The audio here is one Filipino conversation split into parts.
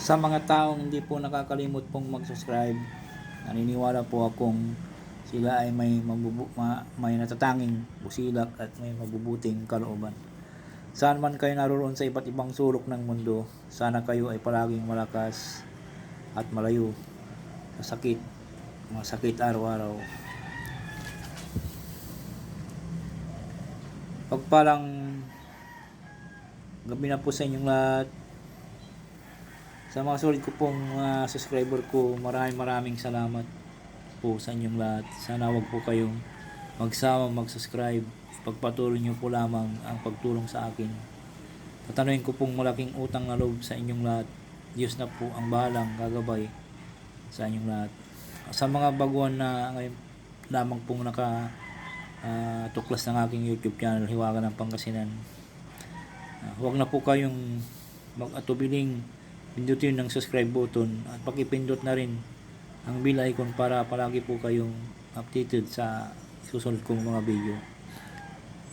Sa mga taong hindi po nakakalimot pong mag-subscribe, naniniwala po akong sila ay may mabubu, ma, may natatanging busilak at may mabubuting kalooban. Saan man kayo naroon sa iba't ibang sulok ng mundo, sana kayo ay palaging malakas at malayo sa sakit, mga sakit araw-araw. Pagpalang gabi na po sa inyong lahat. Sa mga solid ko pong mga subscriber ko, maraming maraming salamat po sa inyong lahat. Sana wag po kayong magsama mag-subscribe. Pagpatuloy niyo po lamang ang pagtulong sa akin. Tatanungin ko pong malaking utang na loob sa inyong lahat. Diyos na po ang bahalang gagabay sa inyong lahat. Sa mga baguhan na ngayon lamang pong naka ah, tuklas ng aking YouTube channel, Hiwaga ng Pangasinan. Ah, huwag na po kayong mag-atubiling pindutin ng subscribe button at pakipindot na rin ang bell icon para palagi po kayong updated sa susunod kong mga video.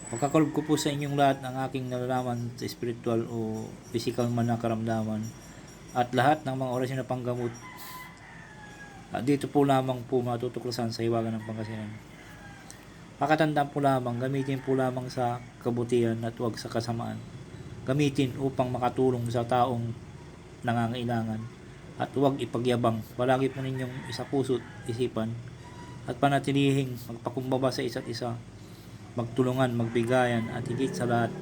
Pagkakalob ko po sa inyong lahat ang aking nalalaman sa spiritual o physical man na karamdaman at lahat ng mga orasyon na panggamot at dito po lamang po matutuklasan sa hiwaga ng Pangasinan. Pakatandaan po lamang, gamitin po lamang sa kabutihan at huwag sa kasamaan. Gamitin upang makatulong sa taong nangangailangan at huwag ipagyabang. Palagi po ninyong isa puso't isipan at panatilihing magpakumbaba sa isa't isa, magtulungan, magbigayan at higit sa lahat,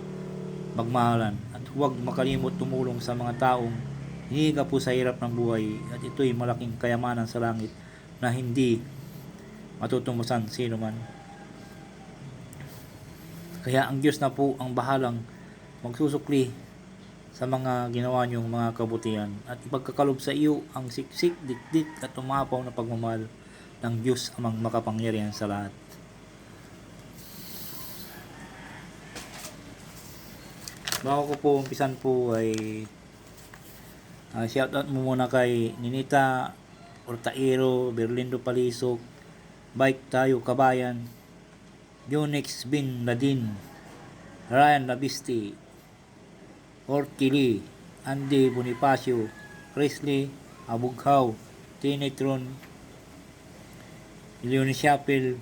magmahalan at huwag makalimot tumulong sa mga taong hinihiga po sa hirap ng buhay at ito'y malaking kayamanan sa langit na hindi matutumusan sino man. Kaya ang Diyos na po ang bahalang magsusukli sa mga ginawa niyong mga kabutihan at ipagkakalob sa iyo ang siksik, dikdik at umapaw na pagmamahal ng Diyos amang makapangyarihan sa lahat. Bago ko po umpisan po ay uh, shoutout mo muna kay Ninita Ortairo, Berlindo Palisok, Bike Tayo Kabayan, Yonex Bin Ladin, Ryan Labisti, Orkili, Andy Bonifacio, Presley Abughaw, Tinetron, Leon Chapel,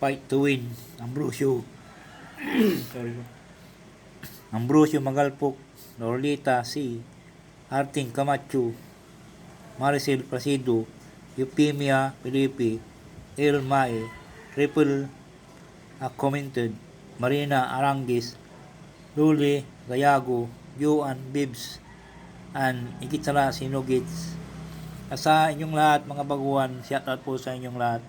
Fight to Win, Ambrosio, sorry po. Ambrosio Magalpok, Lorlita C, Arting Camacho, Maricel Placido, Eupemia Felipe, El Mae, Ripple uh, commented, Marina Arangis, Luli Gayago, Joan Bibs, and higit sa lahat sa inyong lahat mga baguhan, shoutout po sa inyong lahat.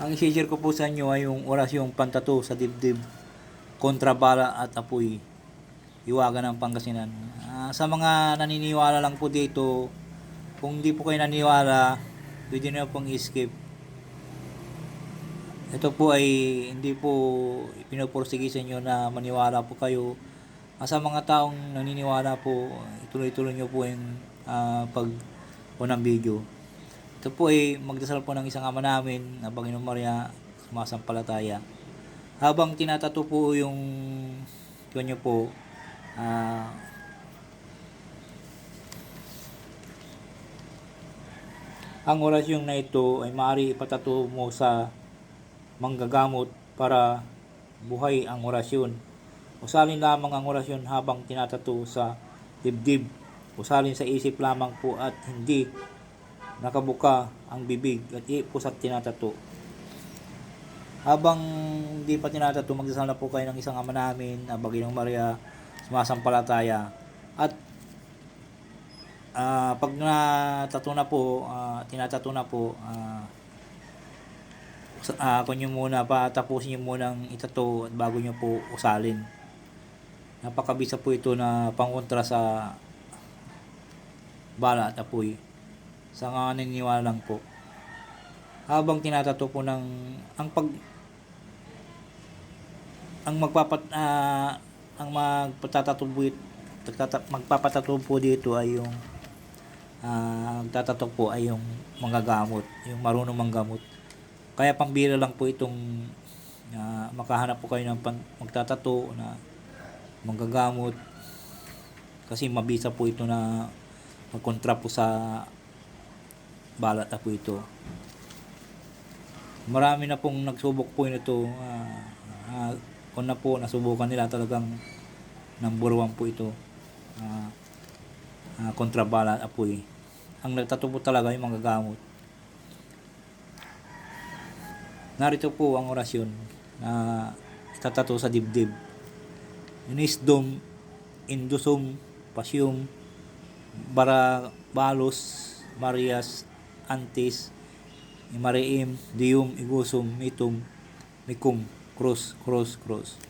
Ang i-share ko po sa inyo ay yung orasyong pantato sa dibdib, kontra bala at apoy, iwaga ng Pangasinan. Ah, sa mga naniniwala lang po dito, kung hindi po kayo naniniwala, pwede nyo pong skip. Ito po ay hindi po pinupursige sa inyo na maniwala po kayo. Sa mga taong naniniwala po, ituloy-tuloy nyo po yung ah, pag unang video. Ito po ay magdasal po ng isang ama namin na Panginoon Maria sumasampalataya. Habang tinatato po yung yun po, ah, ang orasyon na ito ay maaari ipatato mo sa manggagamot para buhay ang orasyon. Usalin lamang ang orasyon habang tinatato sa dibdib. Usalin sa isip lamang po at hindi nakabuka ang bibig at ipos at tinatato. Habang hindi pa tinatato, magdasal na po kayo ng isang ama namin na Baginong Maria sumasampalataya. At ah, pag natato na po, ah, tinatato na po, sa- ah, kung nyo muna, patapusin nyo munang itato at bago nyo po usalin. Napakabisa po ito na pangkontra sa bala at apoy sa mga naniniwala lang po. Habang tinatato po ng ang pag ang magpapat ah, ang magpatatato po dito ay yung ah magtatato po ay yung manggagamot, yung marunong manggamot. Kaya pambira lang po itong makahanap po kayo ng pan, magtatato na manggagamot kasi mabisa po ito na magkontra po sa balat na po ito. Marami na pong nagsubok po nito. Uh, uh, kung na po, nasubukan nila talagang number one po ito. Uh, uh, kontra balat apoy. Ang nagtato po talaga yung mga gamot. Narito po ang orasyon na itatato sa dibdib. Inisdom, indusum, pasyum, bara, balos, marias, antis, imariim, dium, igusum, mitum, mikum, cross, cross, cross.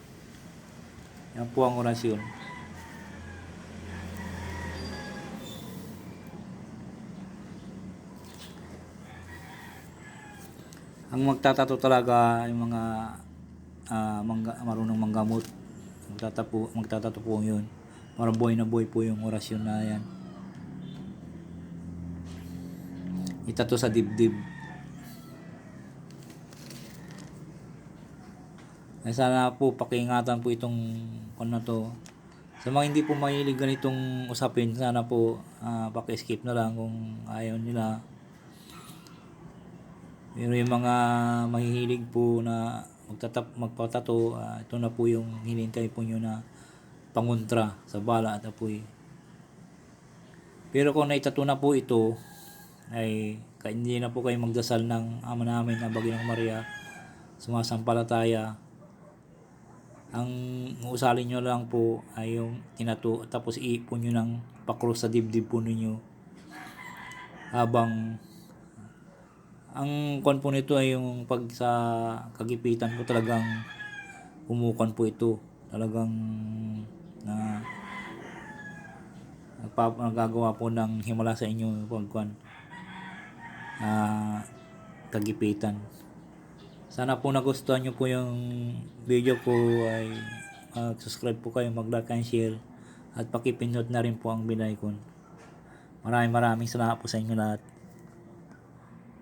Yan po ang orasyon. Ang magtatato talaga yung mga ah, mangga, marunong manggamot. Magtatapo, magtatato po yun. Para boy na boy po yung orasyon na yan. Itato sa dibdib. Ay sana po pakiingatan po itong na to. Sa mga hindi po mahilig ganitong usapin, sana po ah, paki-skip na lang kung ayaw nila. Pero yung mga mahihilig po na magtatap, magpatato, ah, ito na po yung hinintay po nyo na pangontra sa bala at apoy. Pero kung naitato na po ito, ay hindi na po kayo magdasal ng ama namin na Baginang Maria, sumasampalataya. Ang usalin nyo lang po ay yung tinato, tapos iipon nyo ng pakros sa dibdib po ninyo habang ang kon po nito ay yung pag sa kagipitan po talagang umukan po ito. Talagang na nagpa, nagagawa po ng himala sa inyo pagkuan ah kagipitan. Sana po nagustuhan nyo po yung video ko ay mag-subscribe po kayo, mag-like and share at pakipindot na rin po ang bell icon. Maraming maraming salamat po sa inyo lahat.